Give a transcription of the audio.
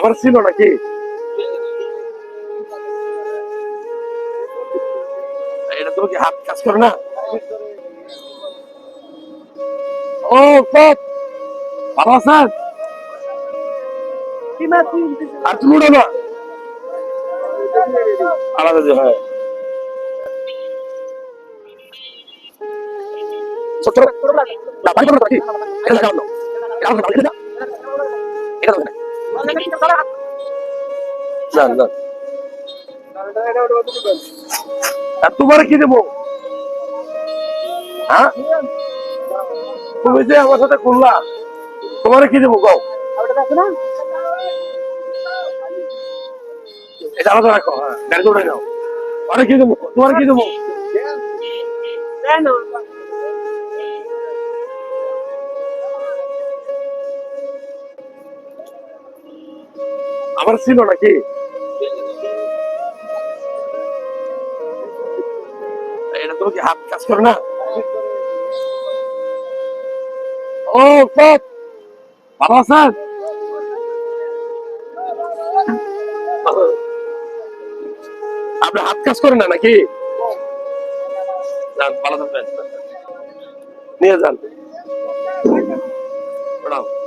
আমার ছিল নাকি? এটা তুমি কি হাত কাজ করে না? ও সব ভালো আছেন? আর তুমি উঠো না। আলাদা যে হয়। ছোট না বাড়ি করো নাকি এটা লাগাও না এটা লাগাও এটা তোমার কি দেবো? হ্যাঁ? তুমি যে আমার সাথে করলা, তোমার কি দেবো গাও এটা রাখো হ্যাঁ গাড়ি দৌড়ে কি দেবো? তোমার কি দেবো? আমার ছিল নাকি? এটা হাত কাজ করে না? ভালো হাত কাজ করেন না নাকি? নিয়ে যান। প্রণাম।